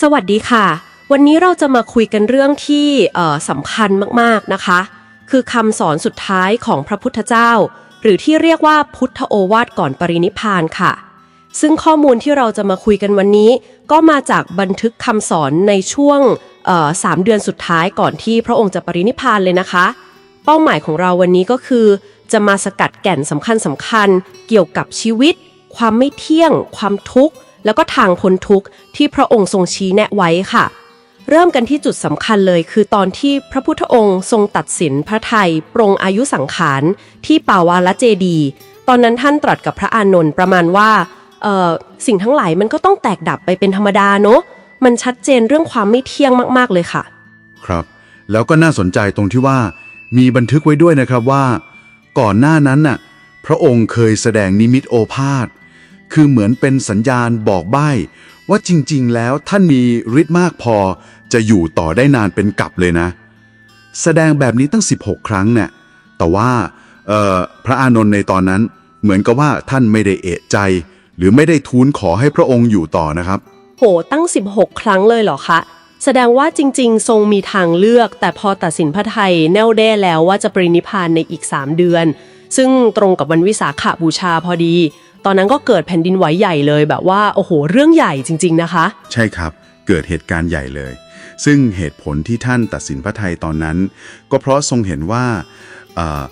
สวัสดีค่ะ วันนี้เราจะมาคุยกันเรื่องที่สำคัญมากๆนะคะ คือคำสอนสุดท้ายของพระพุทธเจ้า หรือที่เรียกว่าพุทธโอวาทก่อนปรินิพานค่ะ ซึ่งข้อมูลที่เราจะมาคุยกันวันนี้ ก็มาจากบันทึกคำสอนในช่วงสามเดือนสุดท้ายก่อนที่พระองค์จะปรินิพานเลยนะคะ เป้าหมายของเราวันนี้ก็คือ จะมาสกัดแก่นสำคัญสำคัญเกี่ยวกับชีวิต ความไม่เที่ยง ความทุกข์ แล้วก็ทางพ้นทุกข์ที่พระองค์ทรงชี้แนะไว้ค่ะ เริ่มกันที่จุดสำคัญเลยคือตอนที่พระพุทธองค์ทรงตัดสินพระไทยปรงอายุสังขารที่ป่าวาละเจดี ตอนนั้นท่านตรัสกับพระอานนท์ประมาณว่าสิ่งทั้งหลายมันก็ต้องแตกดับไปเป็นธรรมดาเนอะมันชัดเจนเรื่องความไม่เที่ยงมากๆเลยค่ะ ครับ แล้วก็น่าสนใจตรงที่ว่า มีบันทึกไว้ด้วยนะครับว่า ก่อนหน้านั้นน่ะพระองค์เคยแสดงนิมิตโอภาษ คือเหมือนเป็นสัญญาณบอกใบ้ว่าจริงๆ แล้วท่านมีฤทธิ์มากพอ จะอยู่ต่อได้นานเป็นกับเลยนะ แสดงแบบนี้ตั้ง 16 ครั้งเนี่ยแต่ว่าพระอานนท์ในตอนนั้นเหมือนกับว่าท่านไม่ได้เอะใจ หรือไม่ได้ทูลขอให้พระองค์อยู่ต่อนะครับ โหตั้ง 16 ครั้งเลยเหรอคะแสดงว่าจริงๆ ทรงมีทางเลือก แต่พอตัดสินพระไทยแน่วแน่แล้วว่าจะปรินิพพานในอีก 3 เดือน ซึ่งตรงกับวันวิสาขบูชาพอดี ตอนนั้นก็เกิดแผ่นดินไหวใหญ่เลยแบบว่าโอ้โห เรื่องใหญ่จริง ๆ นะคะ ใช่ครับ เกิดเหตุการณ์ใหญ่เลย ซึ่งเหตุผลที่ท่านตัดสินพระไทยตอนนั้น ก็เพราะทรงเห็นว่าเอ่อ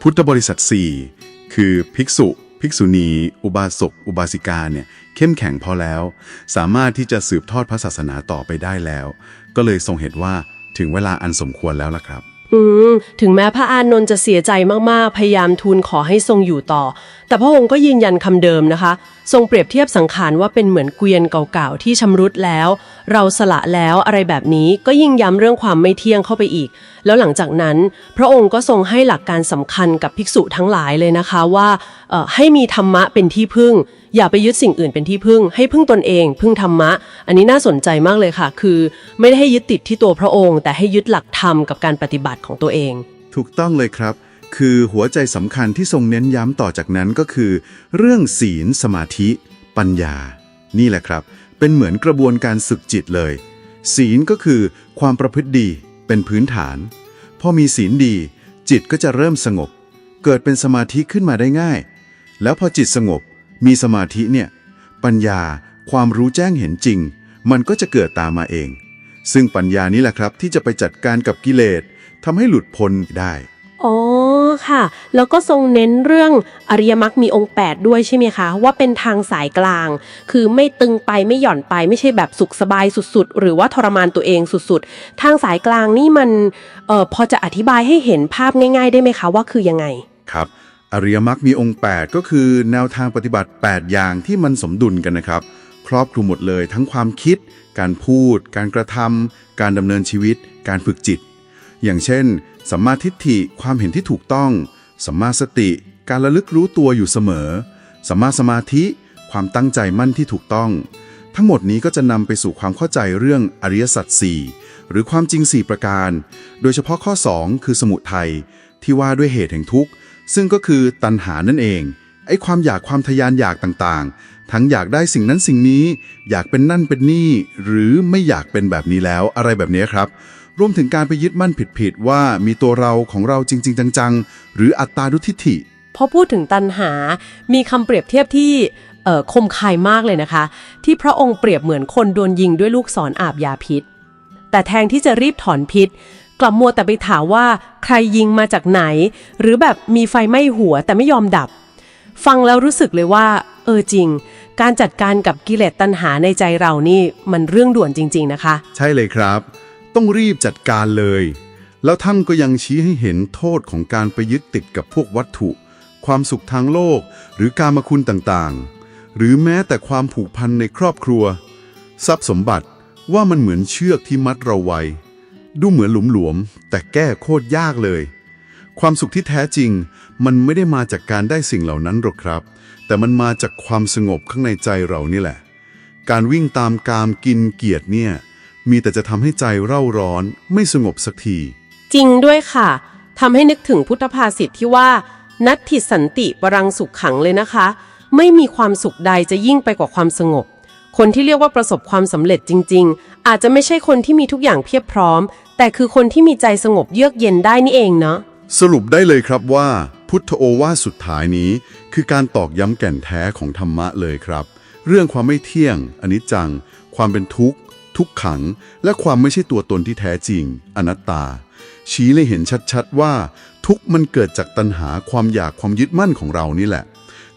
พุทธบริษัท 4 คือภิกษุ ภิกษุณี อุบาสก อุบาสิกาเนี่ยเข้มแข็งพอแล้ว สามารถที่จะสืบทอดพระศาสนาต่อไปได้แล้ว ก็เลยทรงเห็นว่าถึงเวลาอันสมควรแล้วล่ะครับ อืม ถึงแม้พระอานนท์จะเสียใจมากๆ พยายามทูลขอให้ทรงอยู่ต่อ แต่พระองค์ก็ยืนยันคำเดิมนะคะ ทรงเปรียบเทียบสังขารว่าเป็นเหมือนเกวียนเก่าๆที่ชำรุดแล้ว เราสละแล้วอะไรแบบนี้ก็ยิ่งย้ำเรื่องความไม่เที่ยงเข้าไปอีก แล้วหลังจากนั้น พระองค์ก็ทรงให้หลักการสำคัญกับภิกษุทั้งหลายเลยนะคะว่าให้มีธรรมะเป็นที่พึ่ง อย่าไปยึดสิ่งอื่นเป็นที่พึ่ง ให้พึ่งตนเอง พึ่งธรรมะ อันนี้น่าสนใจมากเลยค่ะ คือไม่ได้ให้ยึดติดที่ตัวพระองค์ แต่ให้ยึดหลักธรรมกับการปฏิบัติของตัวเอง ถูกต้องเลยครับ คือหัวใจสำคัญที่ทรงเน้นย้ำต่อจากนั้นก็คือ เรื่องศีลสมาธิ ปัญญา นี่แหละครับ เป็นเหมือนกระบวนการศึกจิตเลย ศีลก็คือความประพฤติดีเป็นพื้นฐาน พอมีศีลดี จิตก็จะเริ่มสงบ เกิดเป็นสมาธิขึ้นมาได้ง่าย แล้วพอจิตสงบ มีสมาธิเนี่ย ปัญญาความรู้แจ้งเห็นจริง มันก็จะเกิดตามมาเอง ซึ่งปัญญานี้แหละครับที่จะไปจัดการกับกิเลสทำให้หลุดพ้นได้อ๋อ ค่ะ แล้วก็ทรงเน้นเรื่องอริยมรรคมีองค์ 8 ด้วยใช่ไหมคะ ว่าเป็นทางสายกลาง คือไม่ตึงไปไม่หย่อนไปไม่ใช่แบบสุขสบายสุดๆ หรือว่าทรมานตัวเองสุดๆ ทางสายกลางนี่มันเอ่อพอจะอธิบายให้เห็นภาพง่าย ๆ ได้ไหมคะว่าคือยังไงครับอริยมรรคมีองค์ 8 ก็คือแนวทางปฏิบัติ 8 อย่างที่มันสมดุลกันนะครับ ครอบคลุมหมดเลยทั้งความคิด การพูด การกระทำการดำเนินชีวิต การฝึกจิต อย่างเช่น สัมมาทิฏฐิความเห็นที่ถูกต้อง สัมมาสติ การระลึกรู้ตัวอยู่เสมอ สัมมาสมาธิ ความตั้งใจมั่นที่ถูกต้อง ทั้งหมดนี้ก็จะนำไปสู่ความเข้าใจเรื่องอริยสัจ4หรือความจริง 4 ประการ โดยเฉพาะข้อ 2 คือสมุทัยที่ว่าด้วยเหตุแห่งทุกข์ ซึ่งก็คือตัณหานั่นเอง ไอ้ความอยากความทยานอยากต่างๆ ทั้งอยากได้สิ่งนั้นสิ่งนี้ อยากเป็นนั่นเป็นนี่ หรือไม่อยากเป็นแบบนี้แล้วอะไรแบบนี้ครับ รวมถึงการไปยึดมั่นผิดๆว่ามีตัวเราของเราจริง ๆ จังๆ หรืออัตตาดุทิฏฐิ พอพูดถึงตัณหา มีคำเปรียบเทียบที่เอ่อคมคายมากเลยนะคะ ที่พระองค์เปรียบเหมือนคนโดนยิงด้วยลูกศรอาบยาพิษ แต่แทนที่จะรีบถอนพิษ กลับมัวแต่ไปถามว่าใครยิงมาจากไหน หรือแบบมีไฟไหม้หัวแต่ไม่ยอมดับ ฟังแล้วรู้สึกเลยว่า เออจริง การจัดการกับกิเลสตัณหาในใจเรานี่มันเรื่องด่วนจริง ๆ นะคะ ใช่เลยครับ ต้องรีบจัดการเลย แล้วท่านก็ยังชี้ให้เห็นโทษของการไปยึดติดกับพวกวัตถุ ความสุขทางโลก หรือการมคุณต่างๆ หรือแม้แต่ความผูกพันในครอบครัว ทรัพย์สมบัติว่ามันเหมือนเชือกที่มัดเราไว้ ดูเหมือนหลุมหลวมแต่แก้โคตรยากเลย ความสุขที่แท้จริง มันไม่ได้มาจากการได้สิ่งเหล่านั้นหรอกครับ แต่มันมาจากความสงบข้างในใจเรานี่แหละ การวิ่งตามกามกินเกียรติเนี่ย มีแต่จะทำให้ใจเร่าร้อนไม่สงบสักที จริงด้วยค่ะทำให้นึกถึงพุทธภาษิตที่ว่า นัตถิสันติปรังสุขขังเลยนะคะ ไม่มีความสุขใดจะยิ่งไปกว่าความสงบ คนที่เรียกว่าประสบความสำเร็จจริง ๆ อาจจะไม่ใช่คนที่มีทุกอย่างเพียบพร้อม แต่คือคนที่มีใจสงบเยือกเย็นได้นี่เองเนาะสรุปได้เลยครับว่า พุทธโอวาทสุดท้ายนี้ คือการตอกย้ำแก่นแท้ของธรรมะเลยครับ เรื่องความไม่เที่ยง อนิจจัง ความเป็นทุกข์ ทุกขัง และความไม่ใช่ตัวตนที่แท้จริง อนัตตา ชี้เลยเห็นชัดๆว่า ทุกมันเกิดจากตัณหาความอยากความยึดมั่นของเรานี่แหละ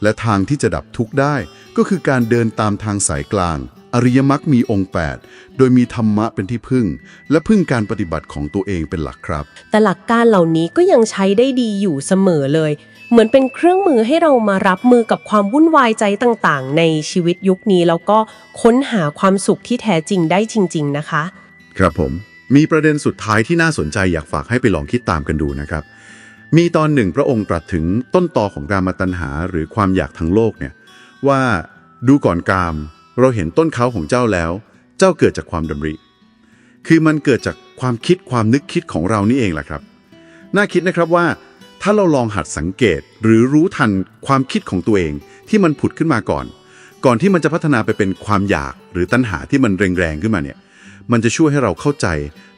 และทางที่จะดับทุกได้ก็คือการเดินตามทางสายกลาง อริยมรรคมีองค์ 8 โดยมีธรรมะเป็นที่พึ่ง และพึ่งการปฏิบัติของตัวเองเป็นหลักครับ แต่หลักการเหล่านี้ก็ยังใช้ได้ดีอยู่เสมอเลย เหมือนเป็นเครื่องมือให้เรามารับมือกับความวุ่นวายใจต่างๆ ในชีวิตยุคนี้แล้วก็ค้นหาความสุขที่แท้จริงได้จริง ๆ นะคะ ครับผม มีประเด็นสุดท้ายที่น่าสนใจอยากฝากให้ไปลองคิดตามกันดูนะครับ มีตอนหนึ่งพระองค์ตรัสถึงต้นตอของกามตัณหาหรือความอยากทั้งโลกเนี่ยว่าดูก่อนกาม เราเห็นต้นเขาของเจ้าแล้ว เจ้าเกิดจากความดำริ คือมันเกิดจากความคิดความนึกคิดของเรานี่เองแหละครับ น่าคิดนะครับว่า ถ้าเราลองหัดสังเกตหรือรู้ทันความคิดของตัวเองที่มันผุดขึ้นมาก่อน ก่อนที่มันจะพัฒนาไปเป็นความอยากหรือตัณหาที่มันแรงๆขึ้นมาเนี่ย มันจะช่วยให้เราเข้าใจ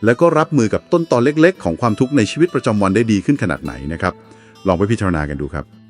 แล้วก็รับมือกับต้นตอเล็ก ๆ ของความทุกข์ในชีวิตประจำวันได้ดีขึ้นขนาดไหนนะครับ ลองไปพิจารณากันดูครับ